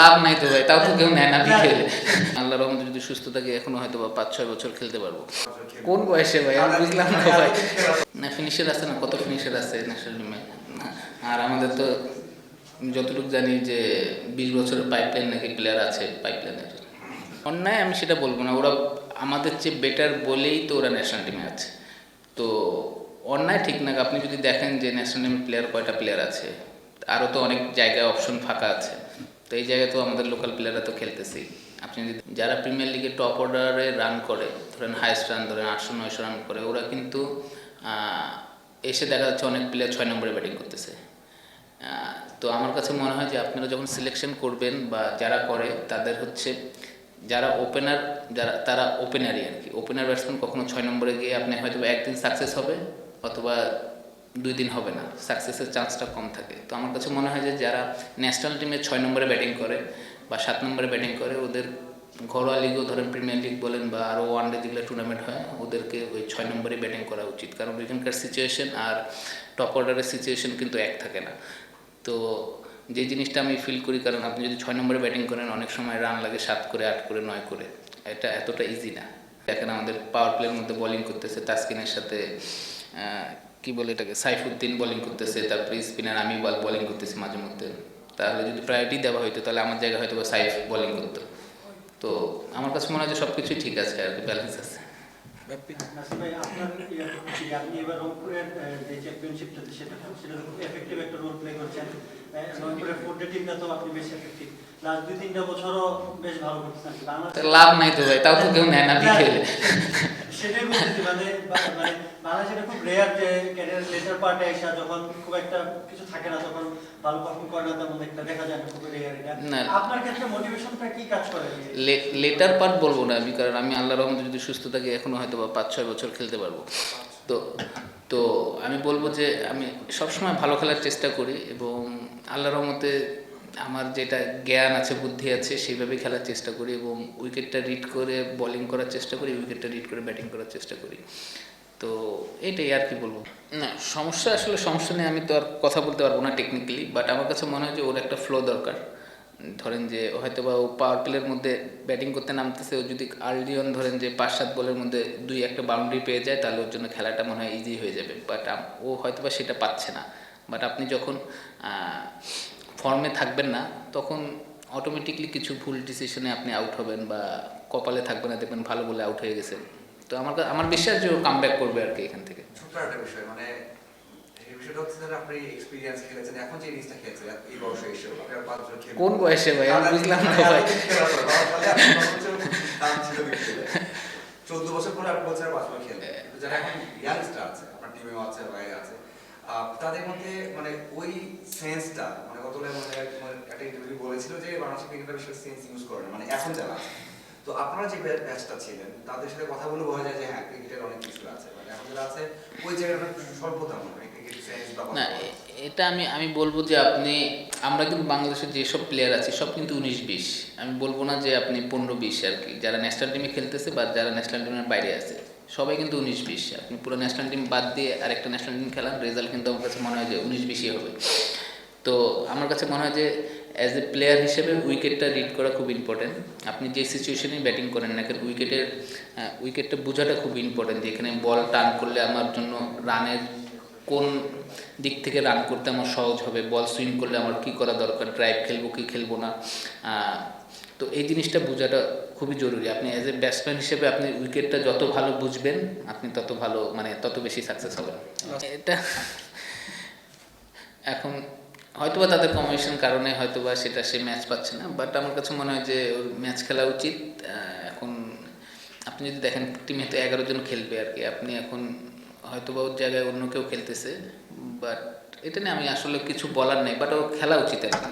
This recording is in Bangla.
লাভ নাই তো ভাই তাও তো কেউ নেয় না বিকেলে আল্লাহর রহমতে যদি সুস্থ থাকে এখনও হয়তো বা পাঁচ ছয় বছর খেলতে পারব। কোন বয়সে ভাই? আমি বুঝলাম না ভাই। না ফিনিশার আছে না? কত ফিনিশার আছে ন্যাশনাল টিমে আর আমাদের তো যতটুকু জানি যে বিশ বছরের পাইপলাইন নাকি প্লেয়ার আছে পাইপলাইনের অন্যায় আমি সেটা বলব না। ওরা আমাদের চেয়ে বেটার বলেই তো ওরা ন্যাশনাল টিমে আছে। তো অন্যায় ঠিক না। আপনি যদি দেখেন যে ন্যাশনাল টিমের প্লেয়ার কয়টা প্লেয়ার আছে আরও তো অনেক জায়গায় অপশন ফাঁকা আছে। তো এই জায়গায় তো আমাদের লোকাল প্লেয়াররা তো খেলতেছেই। আপনি যদি যারা প্রিমিয়ার লিগে টপ অর্ডারে রান করে, ধরেন হাইস্ট রান ধরেন আটশো, নয়শো রান করে, ওরা কিন্তু এসে দেখা যাচ্ছে অনেক প্লেয়ার ছয় নম্বরে ব্যাটিং করতেছে। তো আমার কাছে মনে হয় যে আপনারা যখন সিলেকশন করবেন বা যারা করে, তাদের হচ্ছে যারা ওপেনার যারা তারা ওপেনারই আর কি। ওপেনার ব্যাটসম্যান কখনো ছয় নম্বরে গিয়ে আপনি হয়তো একদিন সাকসেস হবে, অথবা দুই দিন হবে না সাকসেসের চান্সটা কম থাকে। তো আমার কাছে মনে হয় যে যারা ন্যাশনাল টিমে ছয় নম্বরে ব্যাটিং করে বা সাত নম্বরে ব্যাটিং করে, ওদের ঘরোয়া লিগও ধরেন প্রিমিয়ার লিগ বলেন বা আরও ওয়ান ডে যেগুলো টুর্নামেন্ট হয়, ওদেরকে ওই ছয় নম্বরে ব্যাটিং করা উচিত। কারণ ওইখানকার সিচুয়েশন আর টপ অর্ডারের সিচুয়েশন কিন্তু এক থাকে না। তো যে জিনিসটা আমি ফিল করি, কারণ আপনি যদি ছয় নম্বরে ব্যাটিং করেন, অনেক সময় রান লাগে সাত করে, আট করে, নয় করে। এটা এতটা ইজি না। দেখেন আমাদের পাওয়ার প্লের মধ্যে বোলিং করতেছে তাসকিনের সাথে কি বলে এটাকে? সাইফুদ্দিন বোলিং করতেছে তারপরে স্পিনার আমি বল বোলিং করতেছি মাঝে মধ্যে। তাহলে যদি প্রায়োরিটি দেওয়া হইতো তাহলে আমার জায়গায় হয়তো বা সাইফ বোলিং করতো। তো আমার কাছে মনে হয় যে সব কিছুই ঠিক আছে আর কি ব্যালেন্স আছে। লাভ নাই তো ভাই তাও তো কেউ নেয় না বিকেলে সেটাই বলতেছি মানে মানে বাংলাদেশে খুব রেয়ার যে ক্যারিয়ার লেটার পার্টে এসে যখন খুব একটা কিছু থাকে না তখন ভালো পারফর্ম করে না তেমন একটা দেখা যায় না খুব রেয়ার এটা। আপনার ক্ষেত্রে মোটিভেশনটা কি কাজ করে? লেটার পার্ট বলব না আমি কারণ আমি আল্লাহর রহমতে যদি সুস্থ থাকি এখনও হয়তো বা পাঁচ ছয় বছর খেলতে পারব। তো তো আমি বলব যে আমি সবসময় ভালো খেলার চেষ্টা করি এবং আল্লাহর রহমতে আমার যেটা জ্ঞান আছে, বুদ্ধি আছে সেইভাবে খেলার চেষ্টা করি এবং উইকেটটা রিড করে বলিং করার চেষ্টা করি, উইকেটটা রিড করে ব্যাটিং করার চেষ্টা করি। তো এটাই আর কি বলব। না, সমস্যা আসলে সমস্যা নেই আমি তো আর কথা বলতে পারব না টেকনিক্যালি বাট আমার কাছে মনে হয় যে ওর একটা ফ্লো দরকার। ধরেন যে হয়তো বা ও পাওয়ার প্লের মধ্যে ব্যাটিং করতে নামতেছে, ও যদি আর্লি অন ধরেন যে পাঁচ সাত বলের মধ্যে দুই একটা বাউন্ডারি পেয়ে যায়, তাহলে ওর জন্য খেলাটা মনে হয় ইজি হয়ে যাবে। বাট ও হয়তো বা সেটা পাচ্ছে না। বাট আপনি যখন ফর্মে থাকবেন না তখন অটোমেটিকলি কিছু ভুল ডিসিশনে আপনি আউট হবেন বা কপালে থাকবেন না দেখবেন ভালো বলে আউট হয়ে গেছেন। তো আমার আমার বিশ্বাস যে কাম করবে আর কি এখান থেকে। ছোট্ট একটা বিষয় মানে এই বিষয়টা হচ্ছে যে আপনি এক্সপিরিয়েন্স খেলেছেন এখন যে জিনিসটা খেলছেন এই বয়সে এসে আপনি আর পাঁচ বছর খেলবেন কোন বয়সে ভাই? আমি বুঝলাম না ভাই। চোদ্দ বছর পরে আপনি বলছেন খেলবেন। কিন্তু যারা এখন ইয়াংস্টার আছে আপনার টিমেও আছে বাইরে আছে তাদের মধ্যে মানে ওই সেন্সটা কতটা মানে মানে একটা ইন্টারভিউ বলেছিল যে বাংলাদেশের ক্রিকেটার বেশি সেন্স ইউজ করে না মানে এখন যারা তো আপনারা যে ব্যাচটা ছিলেন তাদের সাথে কথা বলে বোঝা যায় যে হ্যাঁ ক্রিকেটের অনেক কিছু আছে। মানে এখন যারা আছে ওই জায়গাটা স্বল্পতা মনে ক্রিকেট সেন্স বা না এটা আমি আমি বলব যে আপনি আমরা কিন্তু বাংলাদেশের যেসব প্লেয়ার আছি সব কিন্তু উনিশ বিশ। আমি বলব না যে আপনি পনেরো বিশ আর কি। যারা ন্যাশনাল টিমে খেলতেছে বা যারা ন্যাশনাল টিমের বাইরে আছে সবাই কিন্তু উনিশ বিশ। আপনি পুরো ন্যাশনাল টিম বাদ দিয়ে আরেকটা ন্যাশনাল টিম খেলান রেজাল্ট কিন্তু আমার কাছে মনে হয় যে উনিশ বিশই হবে। তো আমার কাছে মনে হয় যে অ্যাজ এ প্লেয়ার হিসেবে উইকেটটা রিড করা খুব ইম্পর্টেন্ট আপনি যে সিচুয়েশনে ব্যাটিং করেন না কেন উইকেটের উইকেটটা বোঝাটা খুব ইম্পর্টেন্ট যে এখানে বল টার্ন করলে আমার জন্য রানের কোন দিক থেকে রান করতে আমার সহজ হবে বল সুইং করলে আমার কি করা দরকার ড্রাইভ খেলব কি খেলব না তো এই জিনিসটা বোঝাটা খুবই জরুরি। আপনি অ্যাজ এ ব্যাটসম্যান হিসেবে আপনি উইকেটটা যত ভালো বুঝবেন আপনি তত ভালো মানে তত বেশি সাকসেস হবেন। এটা এখন হয়তোবা তাদের কমিশন কারণে হয়তোবা সেটা সে ম্যাচ পাচ্ছে না বাট আমার কাছে মনে হয় যে ওর ম্যাচ খেলা উচিত। এখন আপনি যদি দেখেন টিমে তো এগারো জন খেলবে আর কি, আপনি এখন হয়তোবা ওর জায়গায় অন্য কেউ খেলতেছে বাট এটা নিয়ে আমি আসলে কিছু বলার নেই বাট ও খেলা উচিত আর কি।